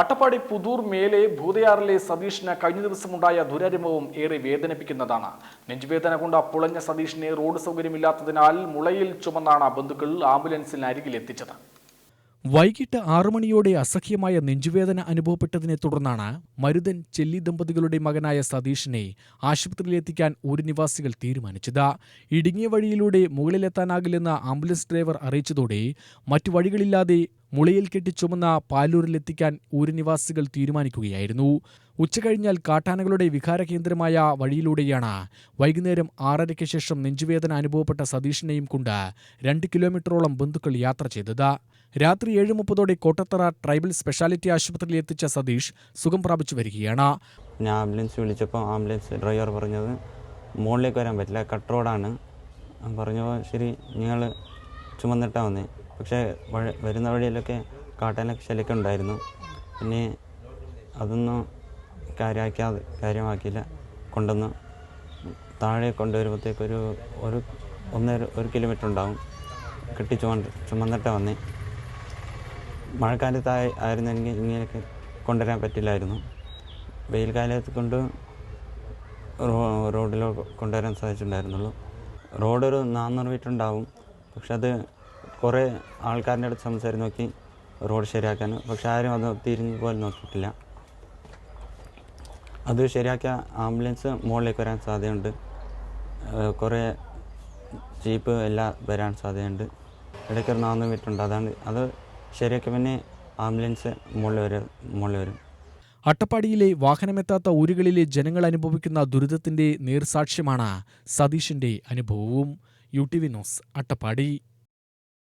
അട്ടപ്പാടി പുതൂർ മേലെ ഭൂതയാറിലെ സതീഷിന് കഴിഞ്ഞ ദിവസമുണ്ടായ ദുരനുഭവം ഏറെ വേദനിപ്പിക്കുന്നതാണ്. നെഞ്ചുവേദന കൊണ്ട് പുളഞ്ഞ സതീഷിനെ റോഡ് സൗകര്യമില്ലാത്തതിനാൽ മുളയിൽ ചുമന്നാണ് ബന്ധുക്കൾ ആംബുലൻസിന് അരികിൽ എത്തിച്ചത്. വൈകിട്ട് ആറു മണിയോടെ അസഹ്യമായ നെഞ്ചുവേദന അനുഭവപ്പെട്ടതിനെ തുടർന്നാണ് മരുതൻ ചെല്ലി ദമ്പതികളുടെ മകനായ സതീഷിനെ ആശുപത്രിയിലെത്തിക്കാൻ ഒരു നിവാസികൾ തീരുമാനിച്ചത്. ഇടുങ്ങിയ വഴിയിലൂടെ മുകളിലെത്താനാകില്ലെന്ന് ആംബുലൻസ് ഡ്രൈവർ അറിയിച്ചതോടെ മറ്റു വഴികളില്ലാതെ മുളയിൽ കെട്ടി ചുമന്ന പാലൂരിലെത്തിക്കാൻ ഊരനിവാസികൾ തീരുമാനിക്കുകയായിരുന്നു. ഉച്ചകഴിഞ്ഞാൽ കാട്ടാനകളുടെ വിഹാരകേന്ദ്രമായ വഴിയിലൂടെയാണ് വൈകുന്നേരം ആറരയ്ക്ക് ശേഷം നെഞ്ചുവേദന അനുഭവപ്പെട്ട സതീഷിനെയും കൊണ്ട് രണ്ട് കിലോമീറ്ററോളം ബന്ധുക്കൾ യാത്ര ചെയ്തത്. രാത്രി ഏഴ് മുപ്പതോടെ കോട്ടത്തറ ട്രൈബൽ സ്പെഷ്യാലിറ്റി ആശുപത്രിയിൽ എത്തിച്ച സതീഷ് സുഖം പ്രാപിച്ചു വരികയാണ്. ഞാൻ ആംബുലൻസ് വിളിച്ചപ്പോൾ ആംബുലൻസ് ഡ്രൈവർ പറഞ്ഞത് മുകളിലേക്ക് വരാൻ പറ്റില്ല കട്ട് റോഡാണ്. പറഞ്ഞപ്പോൾ ശരി നിങ്ങൾ ചുമന്നിട്ടാ വന്നത് പക്ഷേ വരുന്ന വഴിയിലൊക്കെ കാട്ടാനൊക്കെ ശല്യമൊക്കെ ഉണ്ടായിരുന്നു. പിന്നെ അതൊന്നും കാര്യമാക്കാതെ കാര്യമാക്കിയില്ല. കൊണ്ടുവന്ന് താഴെ കൊണ്ടുവരുമ്പോഴത്തേക്കൊരു ഒരു ഒന്നര ഒരു കിലോമീറ്റർ ഉണ്ടാവും. കെട്ടി ചുമ ചുമന്നിട്ടാണ് വന്നേ. മഴക്കാലത്ത് ആയി- ആയിരുന്നെങ്കിൽ ഇങ്ങനെയൊക്കെ കൊണ്ടുവരാൻ പറ്റില്ലായിരുന്നു. വെയിൽ കാലത്ത് കൊണ്ട് റോഡിലോ കൊണ്ടുവരാൻ സാധിച്ചിട്ടുണ്ടായിരുന്നുള്ളൂ. റോഡൊരു നാനൂറ് മീറ്റർ ഉണ്ടാവും. പക്ഷെ അത് കുറേ ആൾക്കാരുടെ അടുത്ത് സംസാരിച്ച് നോക്കി റോഡ് ശരിയാക്കാൻ. പക്ഷെ ആരും അത് തിരിഞ്ഞു പോലും നോക്കിയിട്ടില്ല. അത് ശരിയാക്കിയ ആംബുലൻസ് മുകളിലേക്ക് വരാൻ സാധ്യതയുണ്ട്. കുറേ ജീപ്പ് എല്ലാം വരാൻ സാധ്യതയുണ്ട്. ഇടയ്ക്ക് ഒരു മീറ്റർ ഉണ്ട്. അതാണ് അത് ശരിയാക്കി പിന്നെ ആംബുലൻസ് മുകളിൽ വരും മുകളിൽ വരും. അട്ടപ്പാടിയിലെ വാഹനമെത്താത്ത ഊരുകളിലെ ജനങ്ങൾ അനുഭവിക്കുന്ന ദുരിതത്തിന്റെ നീർസാക്ഷ്യമാണ് സതീഷിന്റെ അനുഭവവും. U T V Attappadi